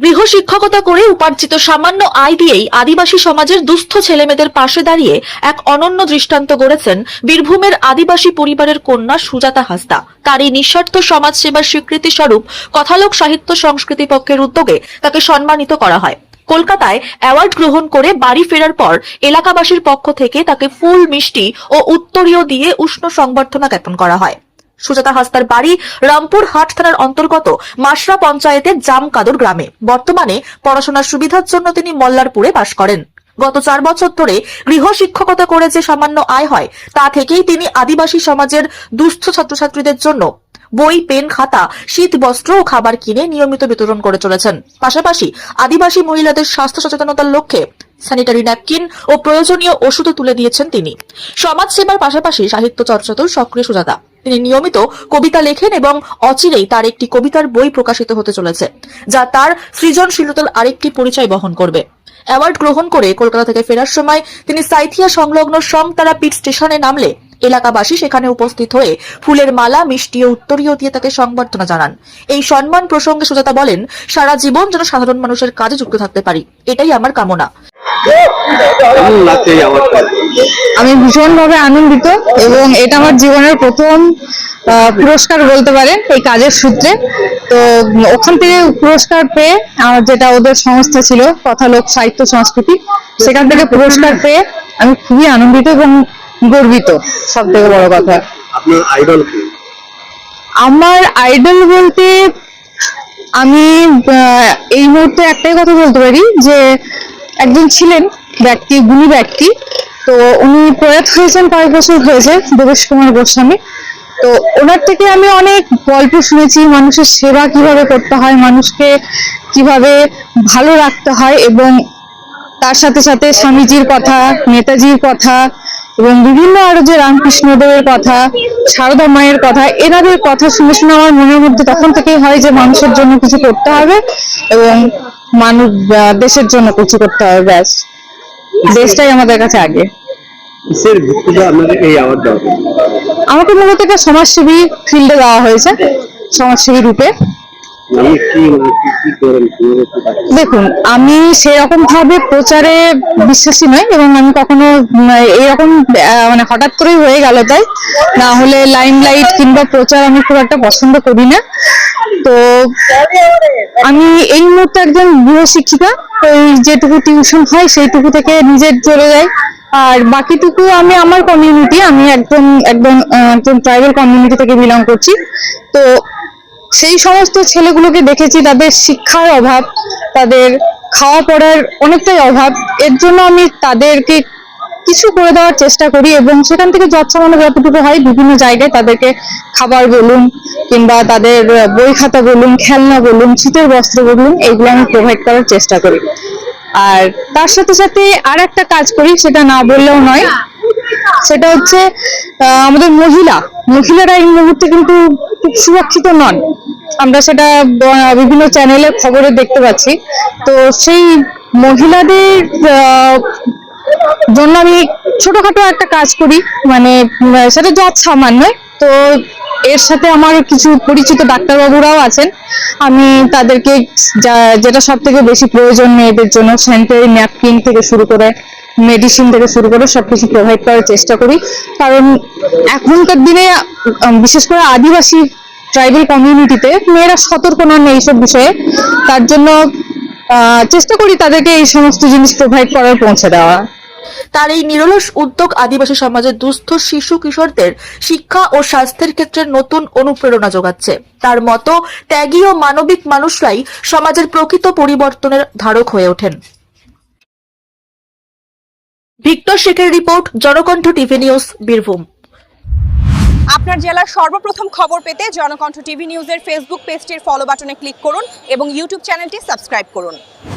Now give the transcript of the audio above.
গৃহ শিক্ষকতা করে উপার্জিত সামান্য আয় দিয়েই আদিবাসী সমাজের দুস্থ ছেলেমেয়েদের পাশে দাঁড়িয়ে এক অনন্য দৃষ্টান্ত গড়েছেন বীরভূমের আদিবাসী পরিবারের কন্যা সুজাতা হাসদা তার এই নিঃস্বার্থ সমাজ সেবার স্বীকৃতি স্বরূপ কথালোক সাহিত্য সংস্কৃতি পক্ষের উদ্যোগে তাকে সম্মানিত করা হয়। কলকাতায় অ্যাওয়ার্ড গ্রহণ করে বাড়ি ফেরার পর এলাকাবাসীর পক্ষ থেকে তাকে ফুল মিষ্টি ও উত্তরীয় দিয়ে উষ্ণ সংবর্ধনা জ্ঞাপন করা হয়। সুজাতা হাসদার বাড়ি রামপুর হাট থানার অন্তর্গত মাসরা পঞ্চায়েতের জামকাদর গ্রামে। বর্তমানে পড়াশোনার সুবিধার জন্য তিনি মল্লারপুরে বাস করেন। গত চার বছর ধরে গৃহ শিক্ষকতা করে যে সামান্য আয় হয়, তা থেকেই তিনি আদিবাসী সমাজের দুস্থ ছাত্রছাত্রীদের জন্য বই, পেন, খাতা, শীত বস্ত্র ও খাবার কিনে নিয়মিত বিতরণ করে চলেছেন। পাশাপাশি আদিবাসী মহিলাদের স্বাস্থ্য সচেতনতার লক্ষ্যে স্যানিটারি ন্যাপকিন ও প্রয়োজনীয় ওষুধও তুলে দিয়েছেন তিনি। সমাজ সেবার পাশাপাশি সাহিত্য চর্চাতেও সক্রিয় সুজাতা। তিনি নিয়মিত কবিতা লেখেন এবং অচিরেই তার একটি কবিতার বই প্রকাশিত হতে চলেছে, যা তার সৃজনশীলতার আরেকটি পরিচয় বহন করবে। অ্যাওয়ার্ড গ্রহণ করে কলকাতা থেকে ফেরার সময় তিনি সাইথিয়া সংলগ্ন সমতারাপীঠ স্টেশনে নামলে এলাকাবাসী সেখানে উপস্থিত হয়ে ফুলের মালা, মিষ্টি ও উত্তরীয় দিয়ে তাকে সংবর্ধনা জানান। এই সম্মান প্রসঙ্গে সুজাতা বলেন, সারা জীবন যেন সাধারণ মানুষের কাজে যুক্ত থাকতে পারি। এটাই আমার কামনা। কেমন লাগছে এই অ্যাওয়ার্ডটা আমি ভীষণভাবে আনন্দিত এবং এটা আমার জীবনের প্রথম পুরস্কার বলতে পারেন এই কাজের সূত্রে। তো ওখান থেকে পুরস্কার পেয়ে আমার যেটা ওদের সংস্থা ছিল কথা কথালোক সাহিত্য সংস্কৃতি সেখান থেকে পুরস্কার পেয়ে আমি খুবই আনন্দিত এবং গর্বিত সব থেকে বড় কথা। আপনার আইডল কি? আমার আইডল বলতে আমি এই মুহূর্তে একটাই কথা বলতে পারি যে একজন ছিলেন ব্যক্তি, গুণী ব্যক্তি। তো উনি প্রয়াত হয়েছেন কয়েক বছর হয়েছে, দেবেশ কুমার গোস্বামী। তো ওনার থেকে আমি অনেক গল্প শুনেছি, মানুষের সেবা কীভাবে করতে হয়, মানুষকে কীভাবে ভালো রাখতে হয় এবং তার সাথে সাথে স্বামীজির কথা, নেতাজির কথা এবং বিভিন্ন আরও যে রামকৃষ্ণদেবের কথা সারদা মায়ের কথা এনাদের কথা শুনে শুনে আমার মনের মধ্যে তখন থেকেই হয় যে মানুষের জন্য কিছু করতে হবে এবং মানুষ দেশের জন্য কিছু করতে হবে ব্যাস। দেশটাই আমাদের কাছে আগে? আমাকে মূলত একটা সমাজসেবী ফিল্ডে দেওয়া হয়েছে সমাজসেবী রূপে। দেখুন আমি সেরকম ভাবে প্রচারে বিশ্বাসী নই এবং আমি কখনো উম, এরকম মানে হঠাৎ করেই হয়ে গেল তাই। না হলে লাইমলাইট কিংবা প্রচার আমি খুব একটা পছন্দ করি না। তো আমি এই মুহূর্তে একজন গৃহ শিক্ষিকা ওই যেটুকু টিউশন হয় সেইটুকু থেকে নিজের চলে যায় আর বাকিটুকু আমি আমার কমিউনিটি আমি একদম একদম একদম ট্রাইবাল কমিউনিটি থেকে বিলং করছি। তো সেই সমস্ত ছেলেগুলোকে দেখেছি, তাদের শিক্ষার অভাব, তাদের খাওয়া পড়ার অনেকটাই অভাব। এর জন্য আমি তাদেরকে কিছু করে দেওয়ার চেষ্টা করি এবং সেখান থেকে যৎসামান্য যতটুকু হয় বিভিন্ন জায়গায় তাদেরকে খাবার বলুন কিংবা তাদের বই খাতা বলুন, খেলনা বলুন, শীতের বস্ত্র বলুন এগুলো আমি প্রোভাইড করার চেষ্টা করি। আর তার সাথে সাথে আর একটা কাজ করি, সেটা না বললেও নয়। সেটা হচ্ছে আমাদের মহিলা। মহিলারা এই মুহূর্তে কিন্তু খুব সুরক্ষিত নন। আমরা সেটা বিভিন্ন চ্যানেলে খবরে দেখতে পাচ্ছি। তো সেই মহিলাদের জন্য আমি ছোটখাটো একটা কাজ করি। মানে সেটা যা, সামান্য। তো এর সাথে আমার কিছু পরিচিত ডাক্তারবাবুরাও আছেন। আমি তাদেরকে যেটা সব থেকে বেশি প্রয়োজন মেয়েদের জন্য স্যানিটারি ন্যাপকিন থেকে শুরু করে, মেডিসিন থেকে শুরু করে সবকিছু প্রোভাইড করার চেষ্টা করি। কারণ এখনকার দিনে বিশেষ করে আদিবাসী ট্রাইবাল কমিউনিটিতে মেয়েরা সতর্ক নন এইসব বিষয়ে। তার জন্য চেষ্টা করি তাদেরকে এই সমস্ত জিনিস প্রোভাইড করার পৌঁছে দেওয়া। তার এই নিরলস উদ্যোগ আদিবাসী সমাজের দুস্থ শিশু কিশোরদের শিক্ষা ও স্বাস্থ্যের ক্ষেত্রে নতুন অনুপ্রেরণা যোগাচ্ছে। তার মতো ত্যাগী ও মানবিক মানুষরাই সমাজের প্রকৃত পরিবর্তনের ধারক হয়ে ওঠেন। ভিক্টর শেখের report, Janakantha TV news, Birbhum. আপনার জেলার সর্বপ্রথম খবর পেতে জনকণ্ঠ টিভি নিউজের ফেসবুক পেজটির ফলো বাটনে ক্লিক করুন এবং ইউটিউব চ্যানেলটি সাবস্ক্রাইব করুন।